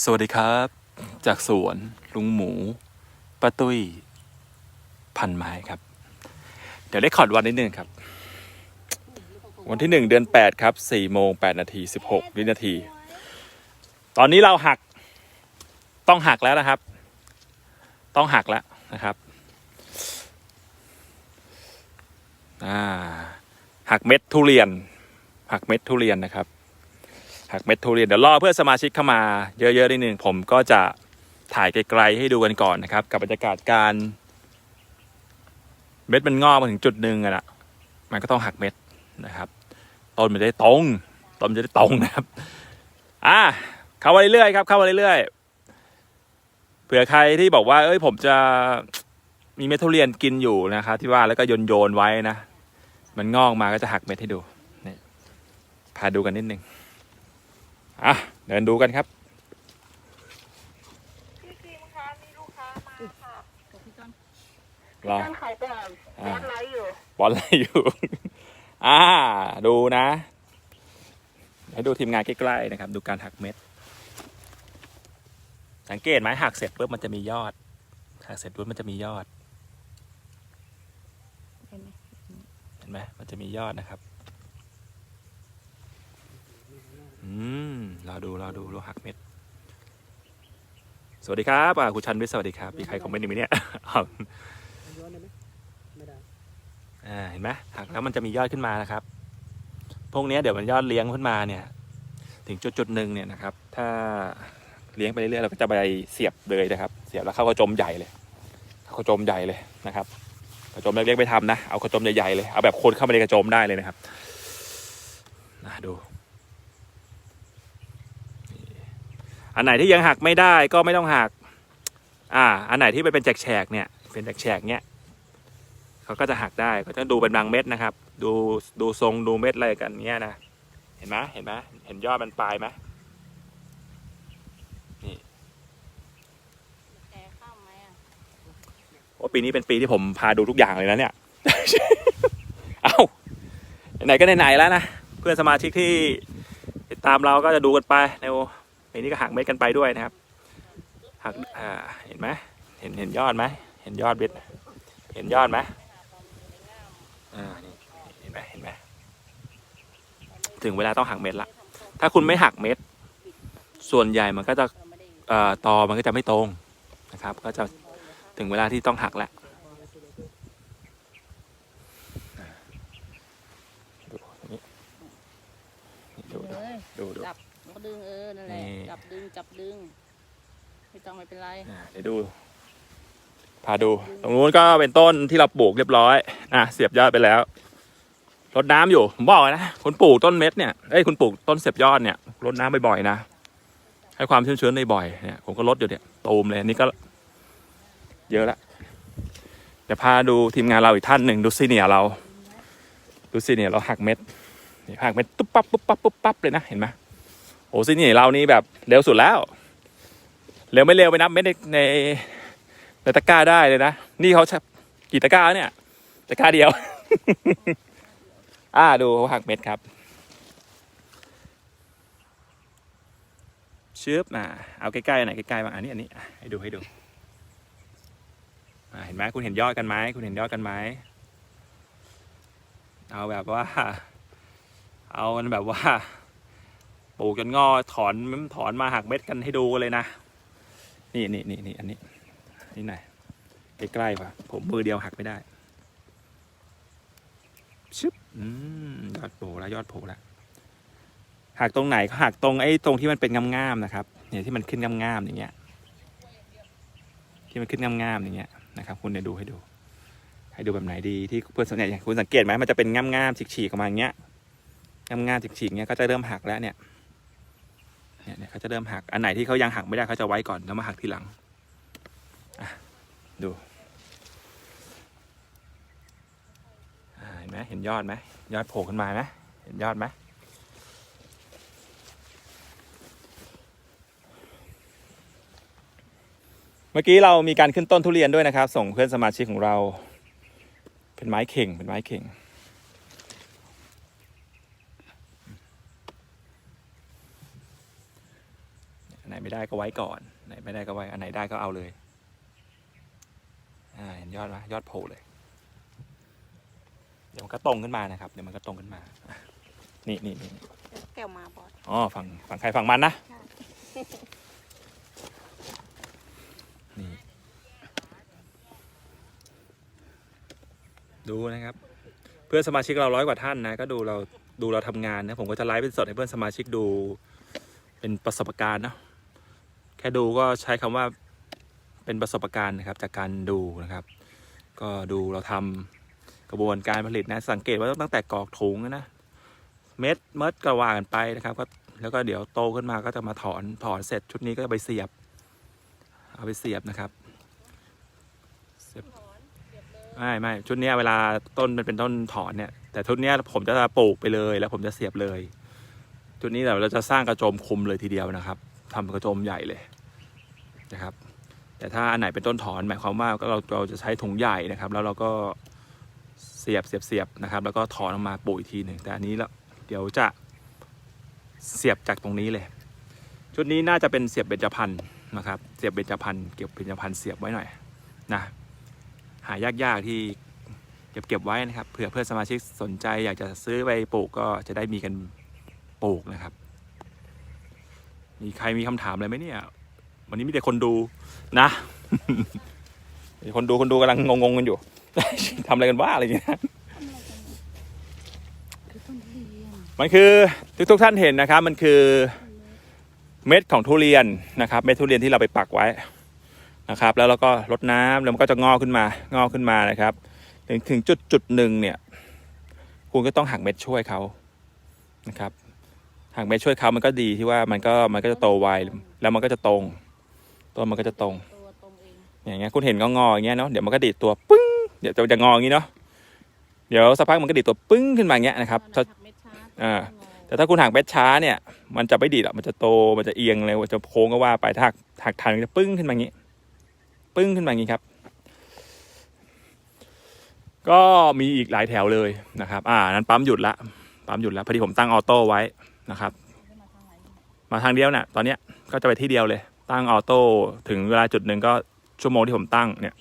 สวัสดีครับ จากสวนลุงหมูป้าตุ้ย พันไม้ครับ เดี๋ยวได้ขอดวันนิดนึงครับ วันที่หนึ่งเดือนแปดครับสี่โมงแปดนาทีสิบหกวินาที ตอนนี้เราหัก ต้องหักแล้วนะครับ ต้องหักแล้วนะครับอ่าหักเม็ดทุเรียน หักเม็ดทุเรียนนะครับ หักเม็ดทุเรียนเดี๋ยวรอเพื่อนสมาชิกเข้ามาเยอะๆนิดนึงผมก็จะถ่ายไกลๆให้ดูกันก่อนนะครับ กับบรรยากาศการ เม็ดมันงอกมาถึงจุดหนึ่งอะนะมันก็ต้องหักเม็ดนะครับต้นมันจะได้ตรงต้นมันจะได้ตรงนะครับอะเข้ามาเรื่อยๆครับเข้ามาเรื่อยๆเผื่อใครที่บอกว่า เอ้ย ผมจะมีเม็ดทุเรียนกินอยู่นะครับ ที่ว่าแล้วก็โยนโยนๆไว้นะ มันงอกมาก็จะหักเม็ดให้ดูนี่พาดูกันนิดนึง อะเดินดูกันครับพี่คิมคะมีลูกค้ามาค่ะรอท่านขายแบบแอดไลท์อยู่บอลอะไรอยู่ อ่า ดูนะ ให้ดูทีมงานใกล้ๆนะครับ ดูการหักเม็ด สังเกตไหมหักเสร็จปุ๊บมันจะมียอด หักเสร็จปุ๊บมันจะมียอด เห็นไหมเห็นไหมมันจะมียอดนะครับ อืมรอดูรอดูรอหักเม็ด สวัสดีครับอ่าคุณชันวิทย์สวัสดีครับมีใครคอมเมนต์อยู่ไหมเนี่ยอ้าวย้อนได้ไหมไม่ได้อ่าเห็นไหมหักแล้วมันจะมียอดขึ้นมานะครับ พวกเนี้ยเดี๋ยวมันยอดเลี้ยงขึ้นมาเนี่ย ถึงจุดจุดๆหนึ่งเนี่ยนะครับ ถ้าเลี้ยงไปเรื่อยๆเราก็จะไปเสียบเลยนะครับ เสียบแล้วเข้ากระจมใหญ่เลยเข้ากระจมใหญ่เลยนะครับ กระจมเล็กๆไม่ทำนะ เอากระจมใหญ่ๆเลย เอาแบบคนเข้ามาในกระจมได้เลยนะครับนะดูนี่ อันไหนที่ยังหักไม่ได้ก็ไม่ต้องหัก อ่า อันไหนที่มันเป็นแฉกๆเนี่ย เป็นแฉกๆเนี่ยเขาก็จะหักได้ก็จะดูเป็นบางเม็ดนะครับ ดูดูทรงดูเม็ดอะไรกันเนี้ยนะเห็นไหมเห็นไหมเห็นยอดมันปลายไหมแกข้ามไหมอะโอ้ปีนี้เป็นปีที่ผมพาดูทุกอย่างเลยนะเนี่ยเอ้าไหนๆก็ไหนๆแล้วนะเพื่อนสมาชิกที่ติดตามเราก็จะดูกันไปใน ปีนี้ก็หักเม็ดกันไปด้วยนะครับหักอ่าเห็นไหมเห็นเห็นยอดไหมเห็นยอดเบ็ดเห็นยอดไหมอ่านี่เห็นไหมเห็นไหมถึงเวลาต้องหักเม็ดละถ้าคุณไม่หักเม็ดส่วนใหญ่มันก็จะเอ่อตอมันก็จะไม่ตรงนะครับ ก็จะถึงเวลาที่ต้องหักแล้วดูนี่นี่ดูดูดู ก็ดึงเออนั่นแหละนี่ จับดึงจับดึงไม่ต้องไม่เป็นไรอ่าเดี๋ยวดู พาดู ตรงนู้นก็เป็นต้นที่เราปลูกเรียบร้อย อะ เสียบยอดไปแล้ว รดน้ำอยู่ ผมบอกเลยนะ คุณปลูกต้นเม็ดเนี่ย เอ้ย คุณปลูกต้นเสียบยอดเนี่ย รดน้ำบ่อยๆนะ ให้ความชื้นๆในบ่อยๆเนี่ย ผมก็ลดอยู่เนี่ยตูมเลยอันนี่ก็ เยอะละ เดี๋ยวพาดูทีมงานเราอีกท่านหนึ่งดูซีเนียร์เรา ดูซีเนียร์เราหักเม็ด นี่หักเม็ดตุ๊บปั๊บปุ๊บปั๊บปุ๊บปั๊บเลยนะ เห็นไหม โอ้ซีเนียร์เรานี่แบบเร็วสุดแล้ว เร็วไม่เร็วไปนับเม็ดในในในตะกร้าได้เลยนะ นี่เขาชกี่ตะกร้าเนี่ย ตะกร้าเดียว อ่าดูเขาหักเม็ดครับชืบอ่าเอาใกล้ๆหน่อยใกล้ๆบ้างอันนี้อันนี้ให้ดูให้ดูอ่าเห็นไหมคุณเห็นยอดกันไหมคุณเห็นยอดกันไหมเอาแบบว่า เอากันแบบว่า ปลูกจนงอถอนถอนมาหักเม็ดกันให้ดูเลยนะ นี่นี่นี่นี่อันนี้นี่ไหนใกล้ๆป่ะผมมือเดียวหักไม่ได้ชึบอืมยอดโผล่แล้วยอดโผล่แล้วหักตรงไหนก็หักตรงไอ้ตรงที่มันเป็นง่ามๆนะครับ เนี่ยที่มันขึ้นง่ามๆอย่างเงี้ย ที่มันขึ้นง่ามๆอย่างเงี้ยนะครับ คุณเนี่ยดูให้ดู ให้ดูแบบไหนดีที่เพื่อนสังเกตอย่างคุณสังเกตไหมมันจะเป็นง่ามๆฉีกๆออกมาอย่างเงี้ยง่ามๆฉีกๆเงี้ยก็จะเริ่มหักแล้วเนี่ย เนี่ยเนี่ยเขาจะเริ่มหัก อันไหนที่เขายังหักไม่ได้เขาจะไว้ก่อนแล้วมาหักทีหลังอะดูเห็นไหมเห็นยอดไหมยอดโผล่ขึ้นมาไหมเห็นยอดไหมเมื่อกี้เรามีการขึ้นต้นทุเรียนด้วยนะครับ ส่งเพื่อนสมาชิกของเรา เป็นไม้เข่งเป็นไม้เข่ง ไหนไม่ได้ก็ไว้ก่อน ไหนไม่ได้ก็ไว้อันไหนได้ก็เอาเลยอ่าเห็นยอดไหมยอดโผล่เลย เดี๋ยวมันก็ตรงขึ้นมานะครับ เดี๋ยวมันก็ตรงขึ้นมาอะนี่นี่นี่แก้วมาบอสอ๋อฝั่งฝั่งใครฝั่งมันนะใช่นี่ดูนะครับ เพื่อนสมาชิกเราร้อยกว่าท่านนะก็ดูเราดูเราทำงานนะผมก็จะไลฟ์เป็นสดให้เพื่อนสมาชิกดูเป็นประสบการณ์เนอะแค่ดูก็ใช้คำว่าเป็นประสบการณ์นะครับ จากการดูนะครับ ก็ดูเราทำกระบวนการผลิตนะ สังเกตว่าตั้งแต่กอกถุงนะเม็ดเม็ดก็ว่ากันไปนะครับก็แล้วก็เดี๋ยวโตขึ้นมาก็จะมาถอนถอนเสร็จชุดนี้ก็จะไปเสียบ เอาไปเสียบนะครับเสียบไม่ไม่ชุดนี้เวลาต้นมันเป็นต้นถอนเนี่ย แต่ชุดนี้ผมจะปลูกไปเลย แล้วผมจะเสียบเลย ชุดนี้เดี๋ยวเราจะสร้างกระโจมคุมเลยทีเดียวนะครับ ทำกระโจมใหญ่เลยนะครับ แต่ถ้าอันไหนเป็นต้นถอน หมายความว่าก็เราเราจะใช้ถุงใหญ่นะครับ แล้วเราก็เสียบเสียบเสียบนะครับ แล้วก็ถอนออกมาปลูกอีกทีหนึ่งแต่อันนี้แล้วเดี๋ยวจะเสียบจากตรงนี้เลย ชุดนี้น่าจะเป็นเสียบเบญจพรรณนะครับ เสียบเบญจพรรณเก็บเบญจพรรณเสียบไว้หน่อยนะหายากๆที่เก็บเก็บไว้นะครับเผื่อเพื่อนสมาชิกสนใจอยากจะซื้อไปปลูกก็จะได้มีกันปลูกนะครับ มีใครมีคำถามอะไรไหมเนี่ย วันนี้มีแต่คนดูนะมีคนดูคนดูกำลังงงๆกันอยู่ ทำอะไรกันว่าอะไรอย่างเงี้ยคือต้นทุเรียนมันคือทุกทุกๆท่านเห็นนะครับ มันคือเม็ดของทุเรียนนะครับ เม็ดทุเรียนที่เราไปปักไว้นะครับ แล้วเราก็รดน้ำแล้วมันก็จะงอกขึ้นมางอกขึ้นมานะครับ ถึงถึงจุดจุดหนึ่งเนี่ย คุณก็ต้องหักเม็ดช่วยเขานะครับ หักเม็ดช่วยเขามันก็ดีที่ว่ามันก็มันก็จะโตไวแล้วมันก็จะตรงต้นมันก็จะตรงตัวตรงเองอย่างเงี้ยคุณเห็นก็งออย่างเงี้ยเนาะเดี๋ยวมันก็ดีดตัวปึ้งเดี๋ยวจะจะงออย่างงี้เนาะเดี๋ยวสักพักมันก็ดีดตัวปึ้งขึ้นมาอย่างเงี้ยนะครับตอนถ้าหักเม็ดช้าอ่างอแต่ถ้าคุณหักเม็ดช้าเนี่ย มันจะไม่ดีดอะมันจะโตมันจะเอียงเลยมันจะโค้งก็ว่าไปถ้าหักหักทันมันจะปึ้งขึ้นมาอย่างงี้ปึ้งขึ้นมาอย่างงี้ครับ ก็มีอีกหลายแถวเลยนะครับ อ่านั้นปั๊มหยุดละปั๊มหยุดละพอดีผมตั้งออโต้ไว้ นะครับจะมาทางไหนมาทางเดียวน่ะตอนเนี้ยก็จะไปที่เดียวเลย ตั้งออโต้ถึงเวลาจุดหนึ่งก็ชั่วโมงที่ผมตั้งเนี่ย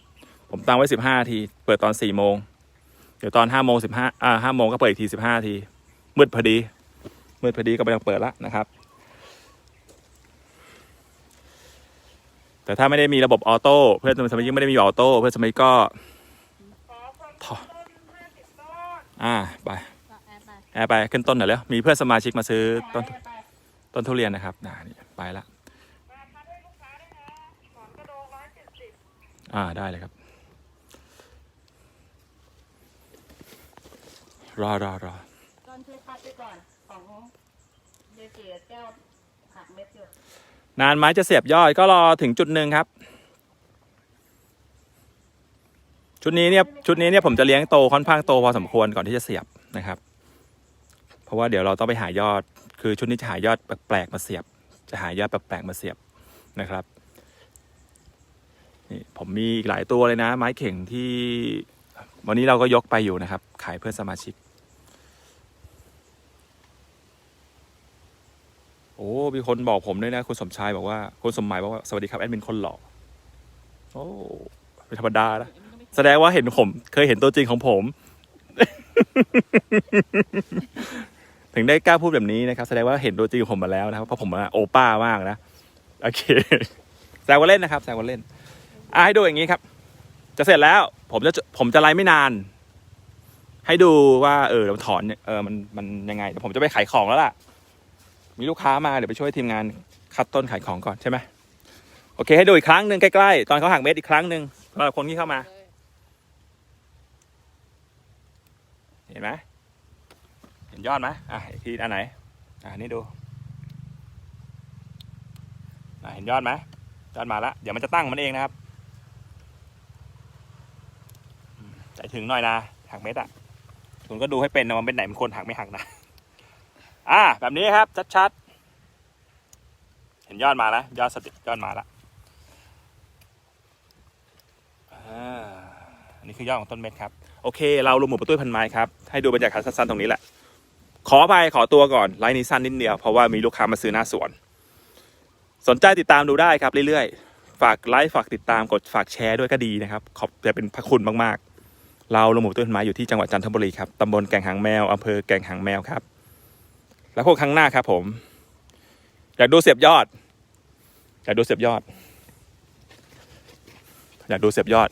ผมตั้งไว้สิบห้าที เปิดตอนสี่โมงเดี๋ยวตอนห้าโมงสิบห้าอ่าห้าโมงก็เปิดอีกทีสิบห้าทีมืดพอดีมืดพอดีก็ไม่ต้องเปิดละนะครับ แต่ถ้าไม่ได้มีระบบออโต้เพื่อนสมาชิกไม่ได้มีออโต้เพื่อนสมาชิกก็ถออ่าไปก็แอร์ ไปแอร์ไปขึ้นต้นหน่อยแล้วมีเพื่อนสมาชิกมาซื้อต้นแอร์ไปต้นทุเรียนนะครับน่านี่ไปละอ่าได้เลยครับรอรอรอต้นช่วยคัดไปก่อนของเดเจียแก้วหักเม็ดอยู่นานไหมจะเสียบยอดก็รอถึงจุดหนึ่งครับ ชุดนี้เนี่ยชุดนี้เนี่ยผมจะเลี้ยงโตค่อนข้างโตพอสมควรก่อนที่จะเสียบนะครับเพ ราะว่าเดี๋ยวเราต้องไปหายอด คือชุดนี้จะหายอดแปลกๆมาเสียบ จะหายอดแปลกๆมาเสียบนะครับนี่ผมมีอีกหลายตัวเลยนะ ไม้เข่งที่ วันนี้เราก็ยกไปอยู่นะครับ ขายเพื่อนสมาชิก โอ้ มีคนบอกผมด้วยนะ คุณสมชายบอกว่าคุณสมหมายบอกว่าสวัสดีครับแอดมินคนหล่อโอ้เป็นธรรมดานะแสดงว่าเห็นผม เคยเห็นตัวจริงของผม ถึงได้กล้าพูดแบบนี้นะครับ แสดงว่าเห็นตัวจริงของผมมาแล้วนะครับเพราะผมโอป้ามากนะโอเคแซวกันเล่นนะครับแซวกันเล่นอะให้ดูอย่างนี้ครับ จะเสร็จแล้ว ผมจะผมจะไลฟ์ไม่นาน ให้ดูว่า เออเราถอนเออมันมันยังไงเดี๋ยวผมจะไปขายของแล้วล่ะ มีลูกค้ามาเดี๋ยวไปช่วยทีมงานคัดต้นขายของก่อนใช่ไหมโอเค ให้ดูอีกครั้งหนึ่งใกล้ๆตอนเขาหักเม็ดอีกครั้งหนึ่งสำหรับคนที่เข้ามา เห็นไหม ยอดไหมอะอีกทีอันไหนอะนี่ดูอะเห็นยอดไหมยอดมาแล้วเดี๋ยวมันจะตั้งมันเองนะครับใจถึงหน่อยนะหักเม็ดอะคุณก็ดูให้เป็นนะมันเป็นไหนมันควรหักไม่หักนะอะแบบนี้ครับชัดๆเห็นยอดมาแล้วยอดสติยอดมาแล้วอ่าอันนี้คือยอดของต้นเม็ดครับ โอเค เราลงหมู่ประตูพันไม้ครับ ให้ดูบรรยากาศสั้นๆตรงนี้แหละ ขอไปขอตัวก่อนไลน์นี้สั้นนิดเดียวเพราะว่ามีลูกค้ามาซื้อหน้าสวน สนใจติดตามดูได้ครับเรื่อยๆ ฝากไลค์ฝากติดตามกดฝากแชร์ด้วยก็ดีนะครับ ขอบจะเป็นพระคุณมากๆ เราลงหมูต้นไม้อยู่ที่จังหวัดจันทบุรีครับตำบลแก่งหางแมวอำเภอแก่งหางแมวครับ แล้วพบครั้งหน้าครับผม อยากดูเสียบยอด อยากดูเสียบยอด อยากดูเสียบยอด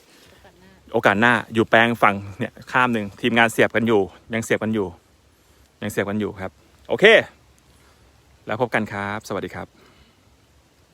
โอกาสหน้าอยู่แปลงฝั่งเนี่ยข้ามหนึ่งทีมงานเสียบกันอยู่ ยังเสียบกันอยู่ ยังเสียบกันอยู่ครับ โอเค แล้วพบกันครับ สวัสดีครับ